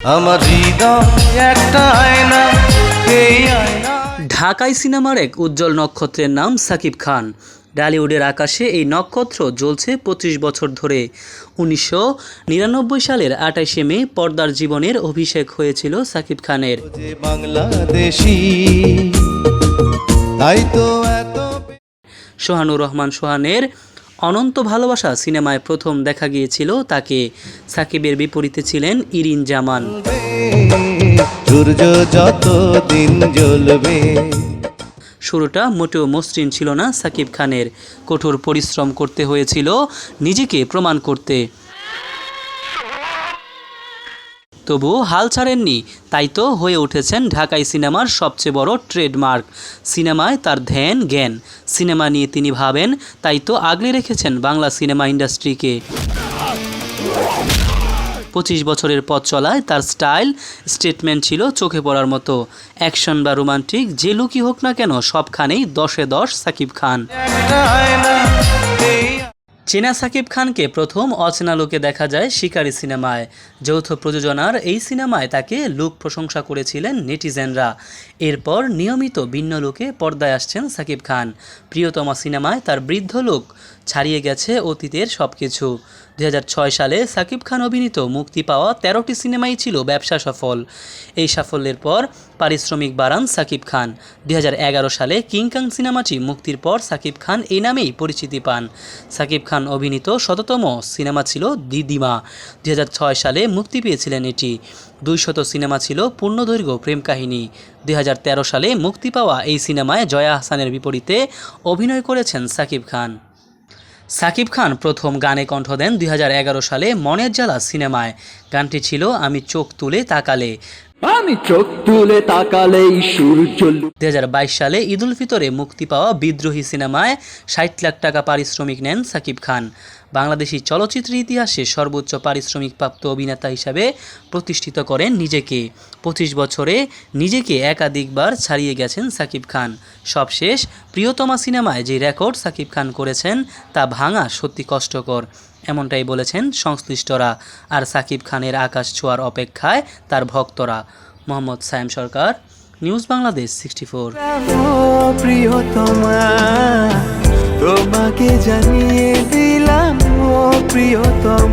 আমার হৃদয় একটা আয়না এই আয়না। ঢাকাই সিনেমার এক উজ্জ্বল নক্ষত্রের নাম সাকিব খান। ডালিউডের আকাশে এই নক্ষত্র জ্বলছে পঁচিশ বছর ধরে। উনিশশো নিরানব্বই সালের আটাইশে মে পর্দার জীবনের অভিষেক হয়েছিল সাকিব খানের। বাংলাদেশি তাই তো এত সোহানুর রহমান সোহানের অনন্ত ভালোবাসা সিনেমায় প্রথম দেখা গিয়েছিল তাকে সাকিবের বিপরীতে ছিলেন ইরিন জামান। সূর্য যত দিন জ্বলবে। শুরুটা মোটেও মসৃণ ছিল না সাকিব খানের। কঠোর পরিশ্রম করতে হয়েছিল নিজেকে প্রমাণ করতে। তবু হাল ছাড়েননি, তাই তো হয়ে উঠেছেন ঢাকাই সিনেমার সবচেয়ে বড় ট্রেডমার্ক। সিনেমায় তার ধ্যান, জ্ঞান। সিনেমা নিয়ে তিনি ভাবেন, তাই তো আগলে রেখেছেন বাংলা সিনেমা ইন্ডাস্ট্রিকে। পঁচিশ বছরের পথ চলায় তার স্টাইল স্টেটমেন্ট ছিল চোখে পড়ার মতো। অ্যাকশন বা রোমান্টিক, যে লুকই হোক না কেন, সবখানেই দশে দশ সাকিব খান। চেনা সাকিব খানকে প্রথম অচেনা লোকে দেখা যায় শিকারী সিনেমায়। যৌথ প্রযোজনার এই সিনেমায় তাকে লুক প্রশংসা করেছিলেন নেটিজেনরা। এরপর নিয়মিত ভিন্ন লোকে পর্দায় আসছেন সাকিব খান। প্রিয়তমা সিনেমায় তার বৃদ্ধ লোক ছাড়িয়ে গেছে অতীতের সব কিছু সালে সাকিব খান অভিনীত মুক্তি পাওয়া তেরোটি সিনেমাই ছিল ব্যবসা সফল। এই সাফল্যের পর পারিশ্রমিক বাড়ান সাকিব খান। দুই হাজার এগারো সালে কিংকাং সিনেমাটি মুক্তির পর সাকিব খান এই নামেই পরিচিতি পান। সাকিব খান অভিনীত শততম সিনেমা ছিল দিদিমা। দুই হাজার ছয় সালে মুক্তি পেয়েছিলেন এটি। দুইশত সিনেমা ছিল পূর্ণদৈর্ঘ্য প্রেম কাহিনী। দুই হাজার তেরো সালে মুক্তি পাওয়া এই সিনেমায় জয়া হাসানের বিপরীতে অভিনয় করেছেন সাকিব খান। সাকিব খান প্রথম গানে কণ্ঠ দেন দুই হাজার এগারো সালে মনের জ্বালা সিনেমায়। গানটি ছিল আমি চোখ তুলে তাকালে। আমি চোখ তুলে তাকালেই সূর্য লু- দুই সালে ঈদুল ফিতরে মুক্তি পাওয়া বিদ্রোহী সিনেমায় ষাট লাখ টাকা পারিশ্রমিক নেন সাকিব খান। বাংলাদেশি চলচ্চিত্রের ইতিহাসে সর্বোচ্চ পারিশ্রমিক প্রাপ্ত অভিনেতা হিসাবে প্রতিষ্ঠিত করেন নিজেকে। পঁচিশ বছরে নিজেকে একাধিকবার ছাড়িয়ে গেছেন সাকিব খান। সবশেষ প্রিয়তমা সিনেমায় যে রেকর্ড সাকিব খান করেছেন তা ভাঙা সত্যি কষ্টকর। এমনটাই বলেছেন সংশ্লিষ্টরা। আর সাকিব খানের আকাশ ছোঁয়ার অপেক্ষায় তার ভক্তরা। Mohammad Sayem Sarkar, news Bangladesh sixty four. তোমাকে জানিয়ে দিলাম প্রিয়তমা?